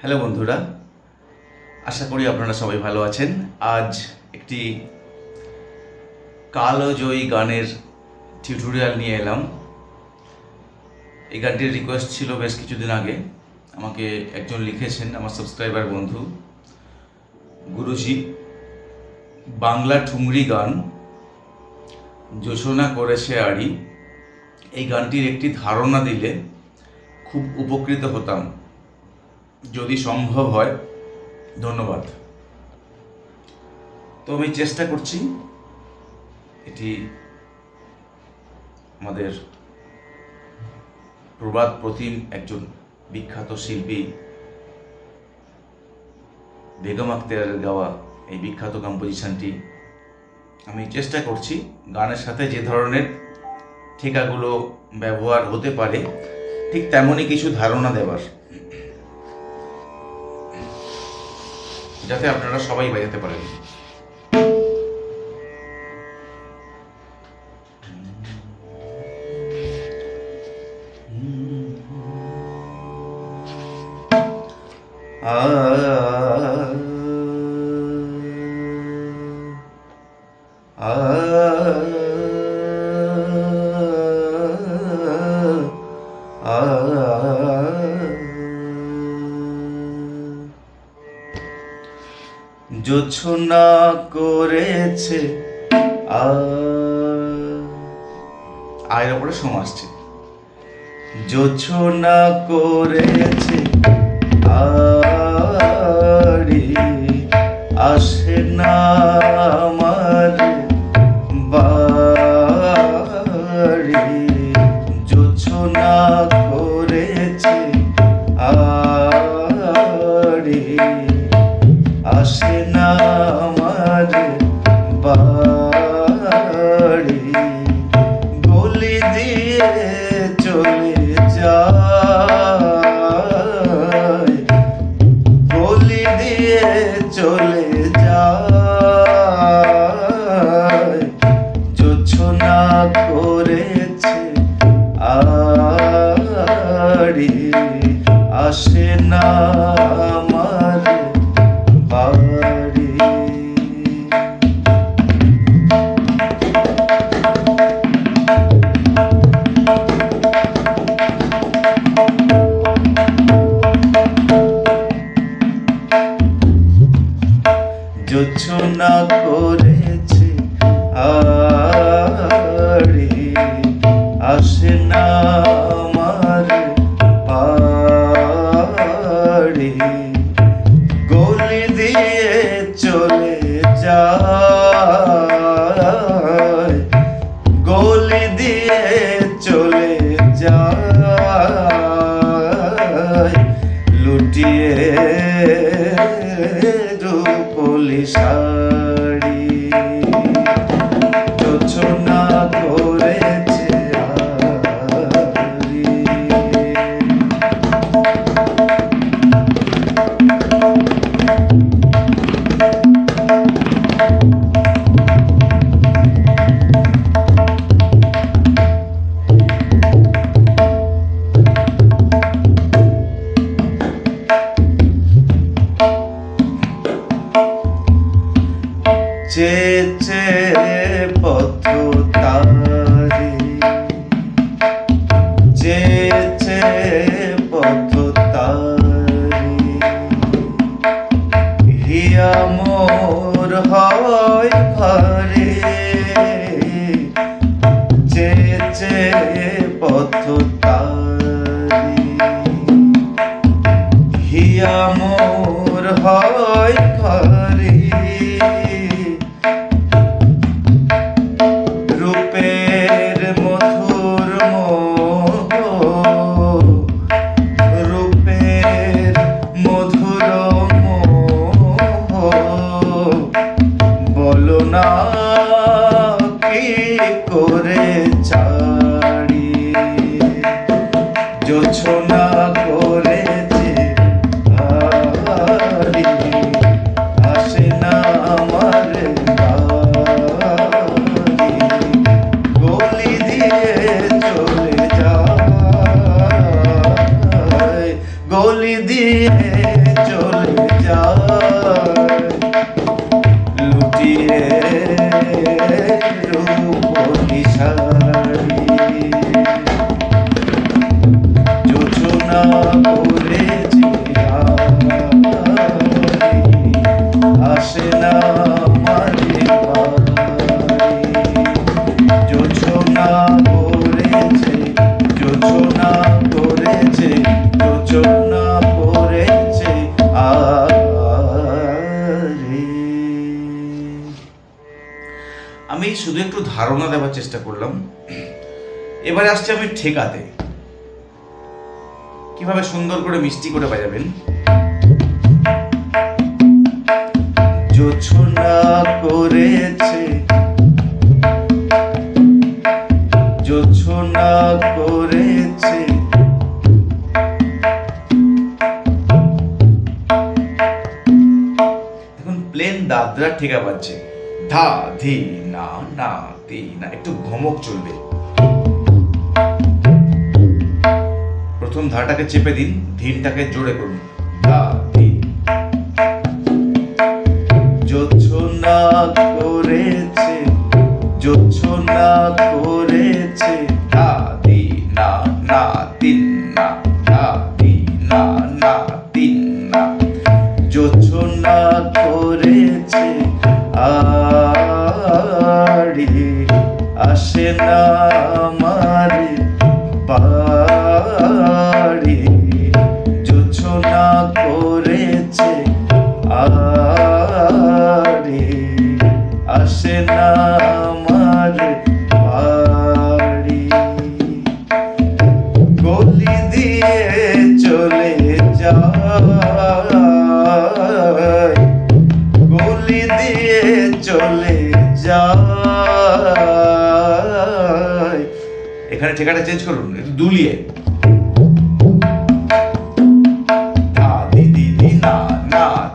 Hello বন্ধুরা, আশা করি আপনারা সবাই ভালো আছেন। আজ একটি কালজয়ী গানের টিউটোরিয়াল নিয়ে এলাম। এই গানটির রিকোয়েস্ট ছিল বেশ কিছুদিন আগে। আমাকে একজন লিখেছেন আমার সাবস্ক্রাইবার বন্ধু, গুরুজি। বাংলা ঠুংরি গান যোচনা করেছে আড়ি। এই গানটির একটি ধারণা দিলে খুব উপকৃত হতাম। যদি সম্ভব হয়, ধন্যবাদ। তো আমি চেষ্টা করছি এটি আমাদের প্রবাদ প্রতিম একজন বিখ্যাত শিল্পী বেগম আক্তারের গাওয়া এই বিখ্যাত কম্পোজিশনটি আমি চেষ্টা করছি গানের সাথে যে ধরনের ঠিকাগুলো ব্যবহার হতে পারে, ঠিক তেমনই কিছু ধারণা দেওয়ার। যাতে আপনারা সবাই বাজাতে পারেন জোছনা করেছে। আয়ের ওপরে সম আসছে। জোছনা করেছে। আসে না। করেছে আড়ি আসে না পথ ধারণা দেওয়ার চেষ্টা করলাম। এবারে আসছে আমি ঠেকাতে। কীভাবে সুন্দর করে মিষ্টি করে বাজাবেন? যোছনা করেছে। করেছে। এখন প্লেন দাদরা ঠেকা পাচ্ছে। ধা, ধি, না না। তি না একটু ঘমক চলবে। প্রথম ধাটাকে চেপে দিন ধীরটাকে জোরে করুন। ধা ধি যোছনা করেছে যোছনা করেছে। ধা দি না না তিন না ধা দি না না তিন না। যোছনা করেছে আড়ি আসে ঠিকানা চেঞ্জ করুন। দুলিয়ে ধা না না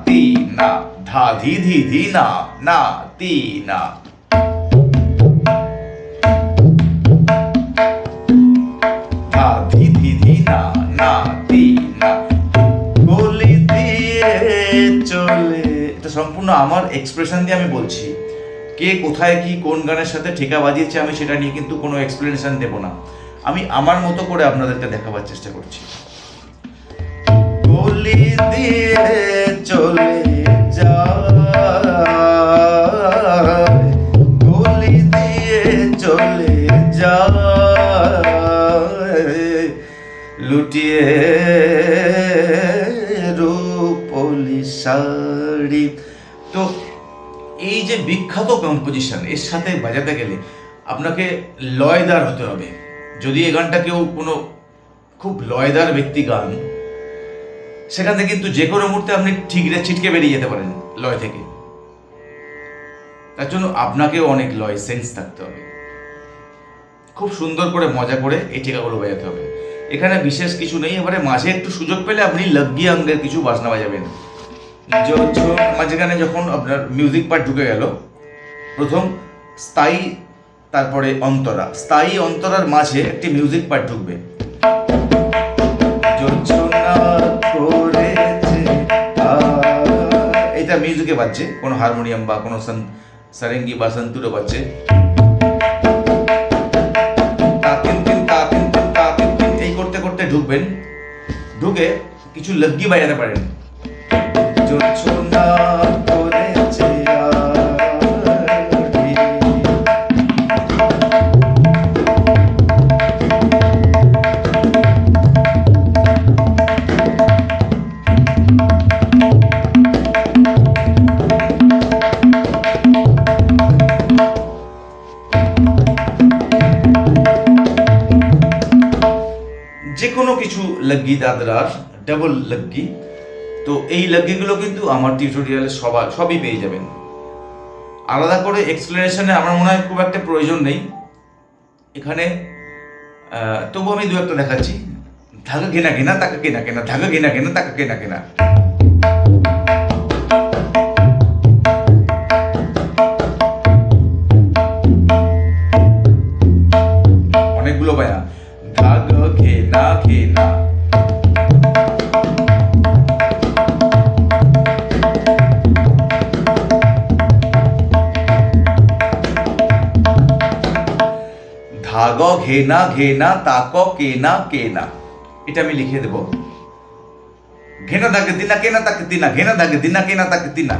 না। ধা ধি ধি না না না। চলে। এটা সম্পূর্ণ আমার এক্সপ্রেশন দিয়ে আমি বলছি। কে কোথায় কি কোন গানের সাথে ঠেকা বাজিয়েছে আমি সেটা নিয়ে কিন্তু কোনো এক্সপ্লেনেশন দেব না। আমি আমার মতো করে আপনাদেরকে দেখাবার চেষ্টা করছি। দিয়ে বিখ্যাত কম্পোজিশন এর সাথে বাজাতে গেলে আপনাকে লয়দার হতে হবে। যদি এ গানটা কেউ কোনো খুব লয়দার ব্যক্তি গান, সেখান কিন্তু যে কোনো মুহূর্তে আপনি ঠিকরে ছিটকে বেরিয়ে যেতে পারেন লয় থেকে। তার জন্য আপনাকেও অনেক লয় সেন্স থাকতে হবে। খুব সুন্দর করে মজা করে এই টিকাগুলো বাজাতে হবে। এখানে বিশেষ কিছু নেই, এবারে মাঝে একটু সুযোগ পেলে আপনি লগ্গি অঙ্গের কিছু বাজনা বাজাবেন। মাঝখানে যখন আপনার মিউজিক পার্ট ঢুকে গেল প্রথম স্থায়ী, তারপরে অন্তরা। স্থায়ী অন্তরার মাঝে একটি মিউজিক পার্ট ঢুকবে। এটা মিউজিকে বাজছে। কোনো হারমোনিয়াম বা কোনো সারেঙ্গি বা সন্তুরও বাজছে। এই করতে করতে ঢুকবেন। ঢুকে কিছু লগ্গি বাজাতে পারেন। লগ্গি দাদরার ডাবল লগ্গি তো এই লগ্গিগুলো কিন্তু আমার টিউটোরিয়ালে সবার সবই পেয়ে যাবেন। আলাদা করে এক্সপ্লেনেশনে আমার মনে হয় খুব একটা প্রয়োজন নেই। এখানে তবু আমি দু একটা দেখাচ্ছি। ধাগা কেনা কেনা তাকে কেনা কেনা ধাগা কেনা কেনা তাকে কেনা কেনা ঘেনা ঘেনা তাক কেনা কেনা এটা আমি লিখে দেব। ঘেনা দাগে দিনা কেনা তাকে দিনা ঘেনা দাগে দিনা কেনা তাকে দিনা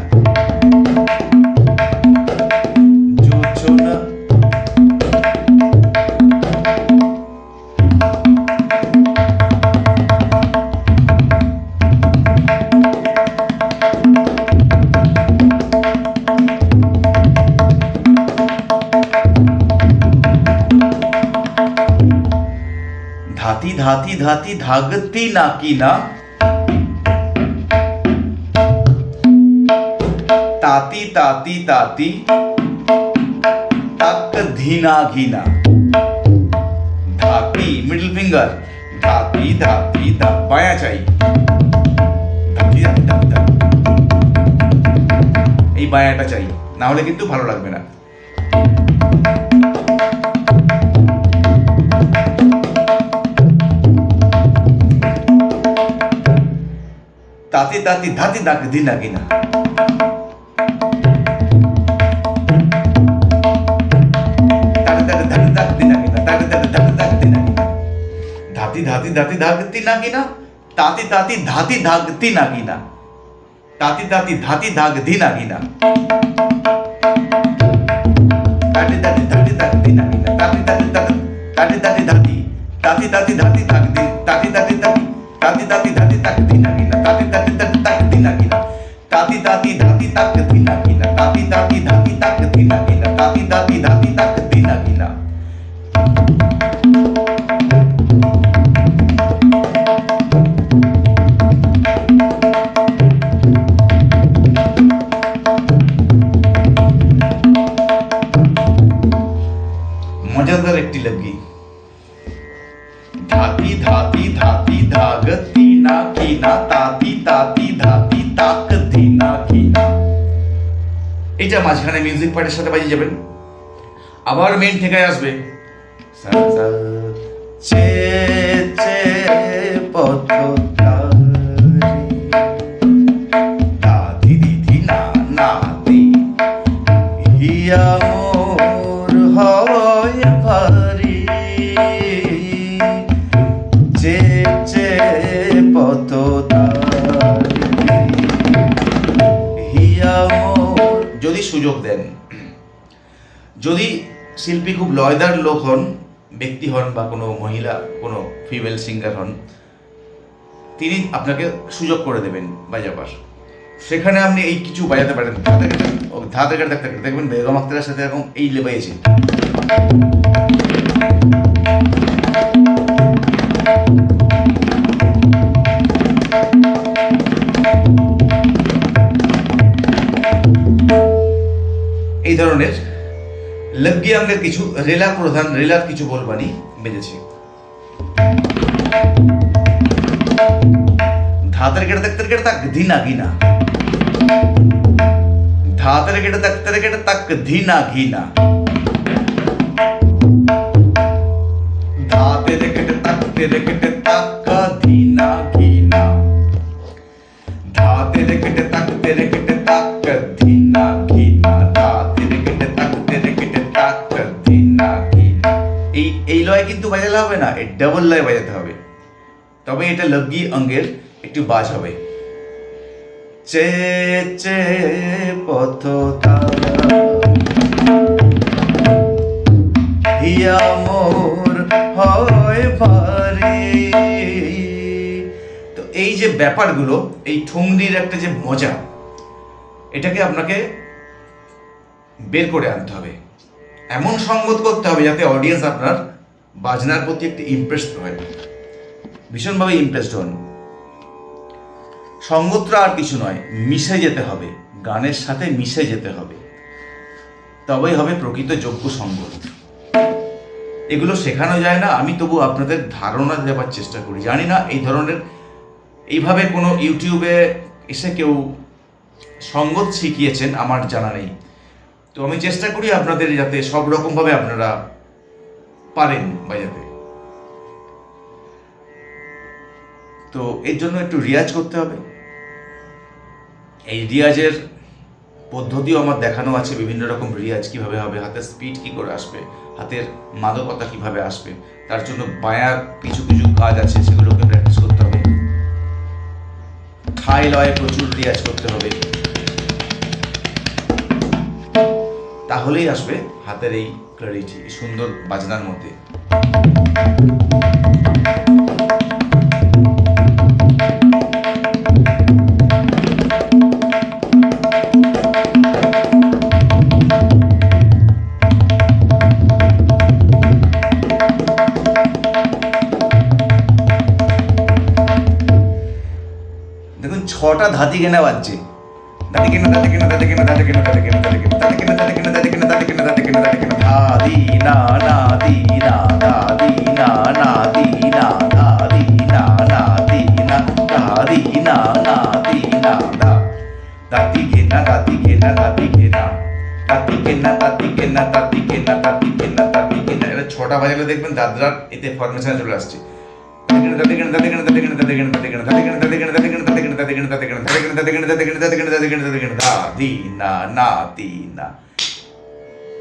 ধাতি ধাতি ধাতি ধাগতি নাকি না তাতি তাতি তাতি তাক ধীনা ঘিনা ধাতি মিডল ফিঙ্গার ধাতি ধাতি ধা বায়া চাই ধাতি ধাতি ধাতি ধাতি এই বায়াটা চাই না হলে কিন্তু ভালো লাগবে না তাতি তাতি ধাতি দাগ দিনা কিনা তাতে তাতে ধাতি দাগ দিনা কিনা তাতে তাতে ধাতি দাগ দিনা কিনা ধাতি ধাতি ধাতি দাগ দিনা কিনা তাতি তাতি ধাতি দাগ দিনা কিনা তাতি তাতি ধাতি দাগ দিনা কিনা তাতি তাতি ধাতি দাগ দিনা কিনা তাতি তাতি tati tati tati tati tati tati tati tati মাঝখানে মিউজিক পার্টির সাথে বাজিয়ে যাবেন। আবার মেন ঠেকায় আসবে। যদি শিল্পী খুব লয়দার লোক হন, ব্যক্তি হন বা কোনো মহিলা, কোনো ফিমেল সিঙ্গার হন, তিনি আপনাকে সুযোগ করে দেবেন বাজাবার সেখানে আপনি এই কিছু বাজাতে পারেন। ধাতে ধাতে কাটে দেখবেন, বেগম আক্তারের সাথে এরকম এই লেবাইছে লগ্গি অঙ্গের কিছু রেলা প্রধান, রেলার কিছু বলবানি বেজেছে ধাতের কেটে দেখতে কেটে তাক ধিনা ঘিনা ধাতের কেটে দেখতে কেটে তাক ধিনা ঘিনা ধাতের কেটে তাকতে কেটে তাক ধিনা ঘিনা ধাতের কেটে তাকতে কেটে তাক না এই ডাবল লয় বাজাতে হবে। তবে এটা লগ্গি অঙ্গের একটু বাজ হবে। চে চে, পথ হিয়া মোর হয় ভারী। তো এই যে ব্যাপারগুলো, এই ঠুংরির একটা যে মজা, এটাকে আপনাকে বের করে আনতে হবে। এমন সঙ্গত করতে হবে যাতে অডিয়েন্স আপনার বাজনার প্রতি একটি ইমপ্রেসড হয়। ভীষণভাবে ইমপ্রেসড হন। সঙ্গতটা আর কিছু নয়, মিশে যেতে হবে। গানের সাথে মিশে যেতে হবে। তবেই হবে প্রকৃত যোগ্য সঙ্গত এগুলো শেখানো যায় না, আমি তবু আপনাদের ধারণা দেওয়ার চেষ্টা করি। জানি না এই ধরনের, এইভাবে কোনো ইউটিউবে এসে কেউ সঙ্গত শিখিয়েছেন, আমার জানা নেই। তো আমি চেষ্টা করি আপনাদের যাতে সব রকমভাবে আপনারা পারেন বাজাতে তো এর জন্য একটু রিয়াজ করতে হবে। এই রিয়াজের পদ্ধতিও আমার দেখানো আছে, বিভিন্ন রকম রিয়াজ কীভাবে হবে, হাতের স্পিড কি করে আসবে, হাতের মাদকতা কীভাবে আসবে, তার জন্য বায়ার কিছু কিছু কাজ আছে, সেগুলোকে প্র্যাকটিস করতে হবে। ঠাই লয়ে প্রচুর রিয়াজ করতে হবে। তাহলেই আসবে হাতের এই ক্লারিটি এই সুন্দর বাজনার মধ্যে। দেখুন ছটা ধাতি কেনা বাজছে। দাদি কেনা দাদি কেনা দাদি কেনা দাদি কেনা দাদি কেনা দাদি কেনা দাদি কেনা দাদি কেনা দাদি কেনা দাদি কেনা দাদি কেনা দাদি কেনা দাদি না না দি না দাদি না না দি না দাদি না না দি না দাদি না না দি না দা দাদি কেনা দাদি কেনা দাদি কেনা দাদি কেনা দাদি কেনা দাদি কেনা দাদি কেনা দাদি কেনা এটা ছটা বাজালে দেখবেন দাদরার এতে ফরমেশনে চলে আসছে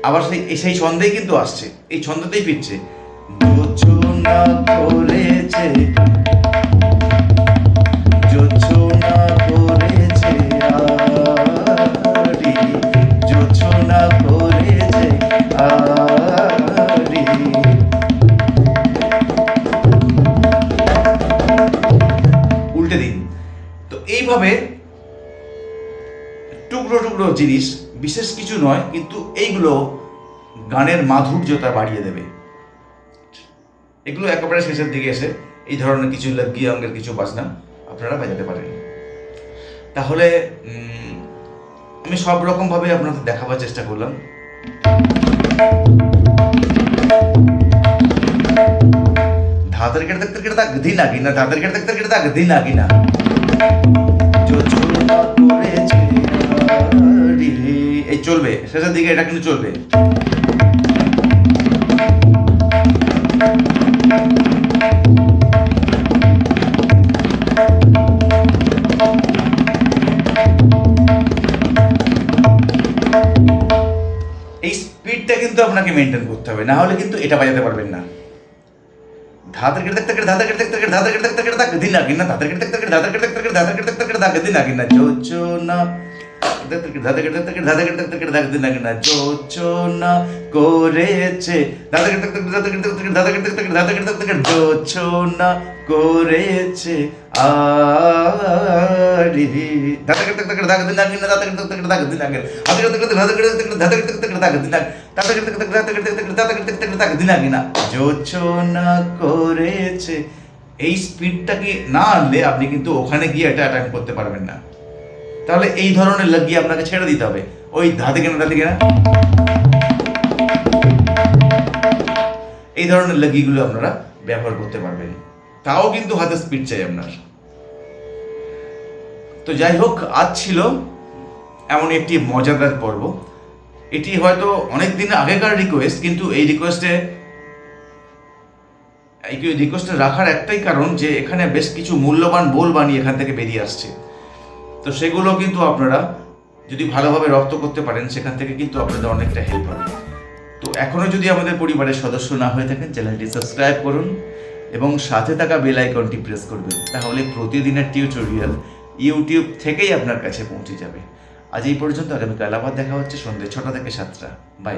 আবার সেই সেই ছন্দেই কিন্তু আসছে। এই ছন্দতেই ফিরছে। যোজনা করেছে উল্টে দিন। তো এইভাবে টুকরো টুকরো জিনিস, বিশেষ কিছু নয়, কিন্তু এইগুলো গানের মাধুর্যতা বাড়িয়ে দেবে। এগুলো একেবারে শেষের দিকে এসে এই ধরনের কিছু লগ্গি অঙ্গের কিছু বাজনা আপনারা বাজাতে পারেন। তাহলে আমি সব রকমভাবে আপনাদের দেখাবার চেষ্টা করলাম। ধাতের কেটে দেখতে কেটে তাক দিন না কেটে দেখতে কেটে। এই চলবে, শেষের দিকে এটা কিন্তু চলবে। এই স্পিডটা কিন্তু আপনাকে মেনটেন করতে হবে, না হলে কিন্তু এটা বাজাতে পারবেন না। ধাতের কেটে দেখতে কেটে ধাতের কেটে দেখতে কেটে ধাতের কেটে দেখতে কেটে তাক দিন না না ধাতের কেটে দেখতে কেটে ধাতের কেটে দেখতে কেটে ধাতের কেটে দেখতে কেটে তাক দিন না যোজনা ধাতের করেছে এই স্পিডটাকে না আনলে আপনি কিন্তু ওখানে গিয়ে এটা অ্যাটাক করতে পারবেন না। তাহলে এই ধরনের লাগিয়ে আপনাকে ছেড়ে দিতে হবে। ওই ধাতে কেনা ধাতে কেনা। এই ধরনের লাগিগুলো আপনারা ব্যবহার করতে পারবেন। তাও কিন্তু হাতে স্পিড চাই আপনার। তো যাই হোক, আজ ছিল এমন একটি মজাদার পর্ব। এটি হয়তো অনেক দিন আগেকার রিকোয়েস্ট কিন্তু এই রিকোয়েস্টে এই রিকোয়েস্টে রাখার একটাই কারণ যে এখানে বেশ কিছু মূল্যবান বোল বানিয়ে এখান থেকে বেরিয়ে আসছে। তো সেগুলো কিন্তু আপনারা যদি ভালোভাবে রপ্ত করতে পারেন, সেখান থেকে কিন্তু আপনাদের অনেকটা হেল্প হবে। তো এখনও যদি আমাদের পরিবারের সদস্য না হয়ে থাকেন, চ্যানেলটি সাবস্ক্রাইব করুন এবং সাথে থাকা বেল আইকনটি প্রেস করবেন, তাহলে প্রতিদিনের টিউটোরিয়াল ইউটিউব থেকেই আপনার কাছে পৌঁছে যাবে। আজ এই পর্যন্ত, আগামীকাল আবার দেখা হচ্ছে সন্ধ্যে ছটা থেকে সাতটা। বাই